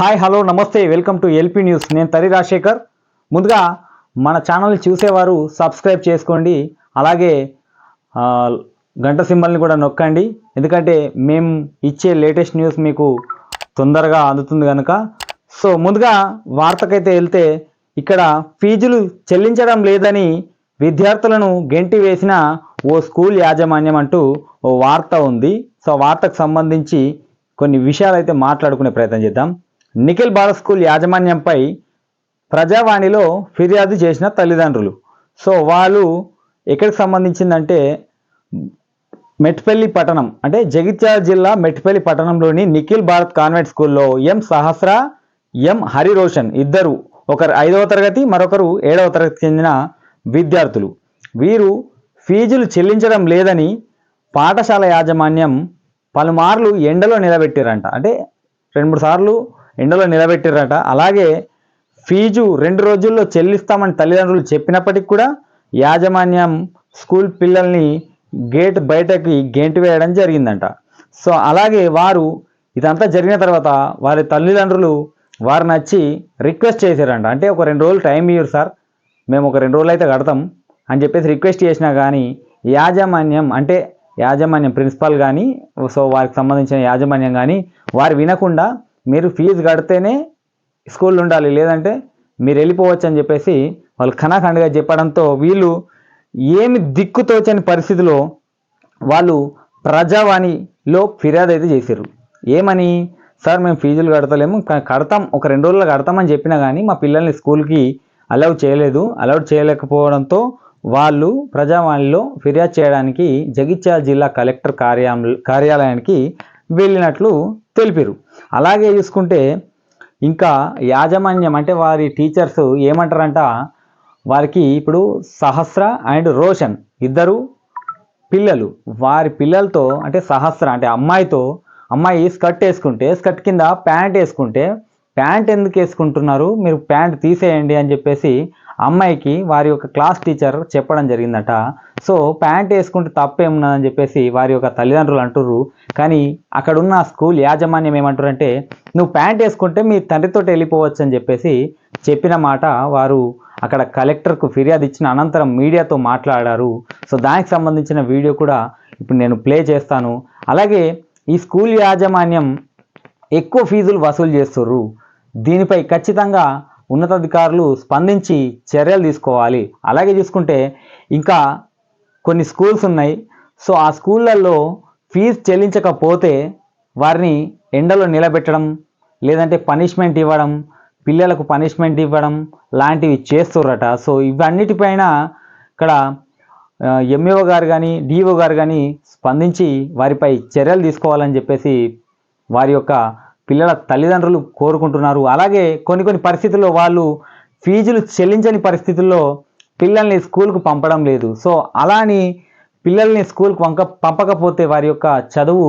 Hi hello నమస్తే welcome to LP news. నేను తరి రాజశేఖర్. ముందుగా మన ఛానల్ చూసేవారు సబ్స్క్రైబ్ చేసుకోండి. అలాగే గంట సింబల్ని కూడా నొక్కండి. ఎందుకంటే మేము ఇచ్చే లేటెస్ట్ న్యూస్ మీకు తొందరగా అందుతుంది కనుక సో ముందుగా వార్తకైతే వెళ్తే ఇక్కడ ఫీజులు చెల్లించడం లేదని విద్యార్థులను గెంటి వేసిన ఓ స్కూల్ యాజమాన్యం అంటూ ఓ వార్త ఉంది. సో వార్తకు సంబంధించి కొన్ని విషయాలు అయితే మాట్లాడుకునే ప్రయత్నం చేద్దాం. నిఖిల్ భారత్ స్కూల్ యాజమాన్యంపై ప్రజావాణిలో ఫిర్యాదు చేసిన తల్లిదండ్రులు. సో వాళ్ళు ఎక్కడికి సంబంధించిందంటే మెట్పల్లి పట్టణం అంటే జగిత్యాల జిల్లా మెట్పల్లి పట్టణంలోని నిఖిల్ భారత్ కాన్వెంట్ స్కూల్లో ఎం సహస్ర ఎం హరిరోషన్ ఇద్దరు ఒకరు ఐదవ తరగతి మరొకరు ఏడవ తరగతి చెందిన విద్యార్థులు. వీరు ఫీజులు చెల్లించడం లేదని పాఠశాల యాజమాన్యం పలుమార్లు ఎండలో నిలబెట్టారంట. అంటే రెండు మూడు సార్లు ఎండలో నిలబెట్టారట అలాగే ఫీజు రెండు రోజుల్లో చెల్లిస్తామని తల్లిదండ్రులు చెప్పినప్పటికీ కూడా యాజమాన్యం స్కూల్ పిల్లల్ని గేట్ బయటకి గేంటి వేయడం జరిగిందంట. సో అలాగే వారు ఇదంతా జరిగిన తర్వాత వారి తల్లిదండ్రులు వారిని వచ్చి రిక్వెస్ట్ చేశారంట. అంటే ఒక రెండు రోజులు టైం ఇయ్యరు సార్ మేము ఒక రెండు రోజులు అయితే కడతాం అని చెప్పేసి రిక్వెస్ట్ చేసినా కానీ యాజమాన్యం అంటే యాజమాన్యం ప్రిన్సిపాల్ కానీ సో వారికి సంబంధించిన యాజమాన్యం కానీ వారు వినకుండా మీరు ఫీజు కడితేనే స్కూల్ ఉండాలి. లేదంటే మీరు వెళ్ళిపోవచ్చు అని చెప్పేసి వాళ్ళు ఖనాఖండగా చెప్పడంతో వీళ్ళు ఏమి దిక్కుతోచని పరిస్థితిలో వాళ్ళు ప్రజావాణిలో ఫిర్యాదు అయితే చేశారు ఏమని? సార్ మేము ఫీజులు కడతలేము. కడతాం. ఒక రెండు రోజుల్లో కడతామని చెప్పినా కానీ మా పిల్లల్ని స్కూల్కి అలౌ చేయలేదు. అలౌడ్ చేయలేకపోవడంతో వాళ్ళు ప్రజావాణిలో ఫిర్యాదు చేయడానికి జగిత్యాల జిల్లా కలెక్టర్ కార్యాలయం కార్యాలయానికి వెళ్ళినట్లు తెలిపారు అలాగే చూసుకుంటే ఇంకా యాజమాన్యం అంటే వారి టీచర్స్ ఏమంటారంట వారికి ఇప్పుడు సహస్ర అండ్ రోషన్ ఇద్దరు పిల్లలు. వారి పిల్లలతో అంటే సహస్ర అంటే అమ్మాయితో అమ్మాయి స్కర్ట్ వేసుకుంటే స్కర్ట్ కింద ప్యాంట్ వేసుకుంటే ప్యాంట్ ఎందుకు వేసుకుంటున్నారు మీరు ప్యాంట్ తీసేయండి అని చెప్పేసి అమ్మాయికి వారి యొక్క క్లాస్ టీచర్ చెప్పడం జరిగిందట. సో ప్యాంట్ వేసుకుంటే తప్పేమున్నదని చెప్పేసి వారి యొక్క తల్లిదండ్రులు అంటుర్రు. కానీ అక్కడ ఉన్న స్కూల్ యాజమాన్యం ఏమంటారంటే నువ్వు ప్యాంట్ వేసుకుంటే మీ తండ్రితో వెళ్ళిపోవచ్చు అని చెప్పేసి చెప్పిన మాట వారు అక్కడ కలెక్టర్కు ఫిర్యాదు ఇచ్చిన అనంతరం మీడియాతో మాట్లాడారు. సో దానికి సంబంధించిన వీడియో కూడా ఇప్పుడు నేను ప్లే చేస్తాను. అలాగే ఈ స్కూల్ యాజమాన్యం ఎక్కువ ఫీజులు వసూలు చేస్తుర్రు. దీనిపై ఖచ్చితంగా ఉన్నతాధికారులు స్పందించి చర్యలు తీసుకోవాలి. అలాగే చూసుకుంటే ఇంకా కొన్ని స్కూల్స్ ఉన్నాయి. సో ఆ స్కూళ్ళల్లో ఫీజు చెల్లించకపోతే వారిని ఎండలో నిలబెట్టడం లేదంటే పనిష్మెంట్ ఇవ్వడం పిల్లలకు పనిష్మెంట్ ఇవ్వడం లాంటివి చేస్తుర్రట. సో ఇవన్నిటిపైన ఇక్కడ ఎంఈఓ గారు కానీ డిఓ గారు కానీ స్పందించి వారిపై చర్యలు తీసుకోవాలని చెప్పేసి వారి యొక్క పిల్లల తల్లిదండ్రులు కోరుకుంటున్నారు. అలాగే కొన్ని కొన్ని పరిస్థితుల్లో వాళ్ళు ఫీజులు చెల్లించని పరిస్థితుల్లో పిల్లల్ని స్కూల్కు పంపడం లేదు. సో అలాని పిల్లల్ని స్కూల్కి పంక పంపకపోతే వారి యొక్క చదువు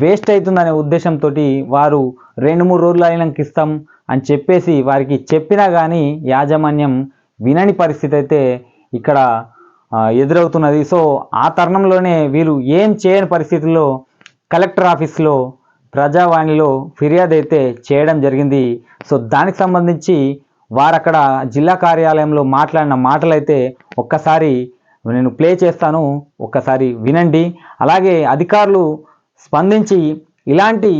వేస్ట్ అవుతుందనే ఉద్దేశంతో వారు రెండు మూడు రోజులు అయినాక ఇస్తాం అని చెప్పేసి వారికి చెప్పినా కానీ యాజమాన్యం వినని పరిస్థితి అయితే ఇక్కడ ఎదురవుతున్నది. సో ఆ తరుణంలోనే వీరు ఏం చేయని పరిస్థితుల్లో కలెక్టర్ ఆఫీస్లో ప్రజావాణిలో ఫిర్యాదు అయితే చేయడం జరిగింది. సో దానికి సంబంధించి వారక్కడ జిల్లా కార్యాలయంలో మాట్లాడిన మాటలైతే ఒక్కసారి నేను ప్లే చేస్తాను. ఒక్కసారి వినండి. అలాగే అధికారులు స్పందించి ఇలాంటి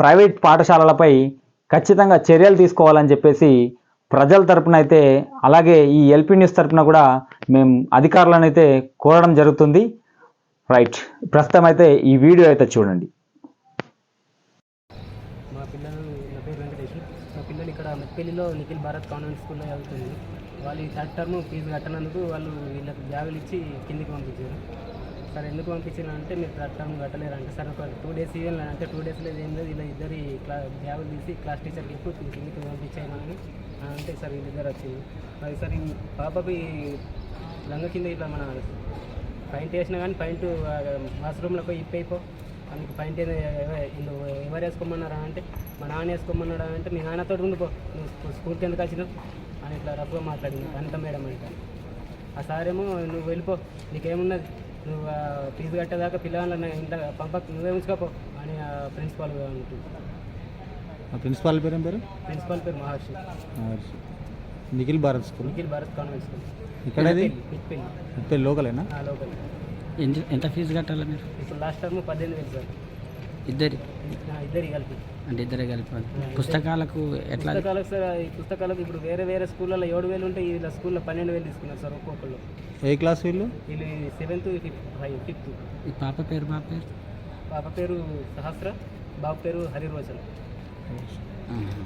ప్రైవేట్ పాఠశాలలపై ఖచ్చితంగా చర్యలు తీసుకోవాలని చెప్పేసి ప్రజల తరపున అయితే అలాగే ఈ ఎల్పీ న్యూస్ తరపున కూడా మేము అధికారులను అయితే కోరడం జరుగుతుంది. రైట్. ప్రస్తుతం అయితే ఈ వీడియో అయితే చూడండి మా పిల్లలు నా పేరు వెంకటేష్ మా పెళ్ళిలో నిఖిల్ భారత్ కాన్వెంట్ స్కూల్లో చదువుతుంది. వాళ్ళు ఈ థర్డ్ టర్మ్ ఫీజు కట్టనందుకు వాళ్ళు వీళ్ళకి బ్యాగులు ఇచ్చి కిందికి పంపించారు. సార్ ఎందుకు పంపించారు అంటే మీరు థర్డ్ టర్మ్ కట్టలేరు అంటే సార్. ఒక టూ డేస్ ఇవ్వాలి అంటే టూ డేస్ లేదు ఏం లేదు. ఇలా ఇద్దరి క్లా బ్యాగులు తీసి క్లాస్ టీచర్కి ఎక్కువ కిందికి పంపించాయని అంటే సార్ వీళ్ళిద్దరు వచ్చింది మరి సార్ ఈ పాపకి లంగ కింద ఇట్లా మన పైంట్ వేసినా కానీ పైంట్ వాష్రూమ్లో పోయి ఇప్పైపో అందుకు పైంట్ ఎవ- ఇందు ఎవరు వేసుకోమన్నారా అంటే మా నాన్న వేసుకోమన్నాడా అంటే మీ నాన్నతో ఉండిపో నువ్వు స్కూ- స్కూల్కి ఎందుకు వచ్చినావు అని ఇట్లా రఫ్గా మాట్లాడింది అనిత మేడం అంటే ఆ సార్ ఏమో నువ్వు వెళ్ళిపో నీకేమున్నది? నువ్వు ఫీజు కట్టేదాకా పిల్లవాళ్ళని ఇంట్లో పంపక నువ్వే ఉంచుకోపో అని ఆ ప్రిన్సిపాల్ అంటుంది ఆ ప్రిన్సిపాల్ పేరు ఏం పేరు? ప్రిన్సిపాల్ పేరు Maharshi. Maharshi. Nikhil Bharat school? Nikhil Bharat convent school. ముప్పై లోకలేనా? ఆ లోకల్. ఎంత ఎంత ఫీజు కట్టాలి మీరు? ఇప్పుడు లాస్ట్ టర్మ్ పద్దెనిమిది వేలు సార్. ఇద్దరి? ఇద్దరు కలిపి. అంటే ఇద్దరే కలిపి పుస్తకాలకు ఎట్లా? పుస్తకాలకు సార్ ఈ పుస్తకాలకు ఇప్పుడు వేరే వేరే స్కూళ్ళలో ఏడు వేలు ఉంటే ఇలా స్కూల్లో పన్నెండు వేలు తీసుకున్నారు సార్ ఒక్కొక్కళ్ళు. ఏ క్లాస్ వీళ్ళు? వీళ్ళు సెవెంత్ ఫిఫ్త్ ఫైవ్ ఫిఫ్త్. ఈ పాప పేరు పాప పేరు? పాప పేరు సహస్ర బాబు పేరు హరిరోచన్ ఆహా.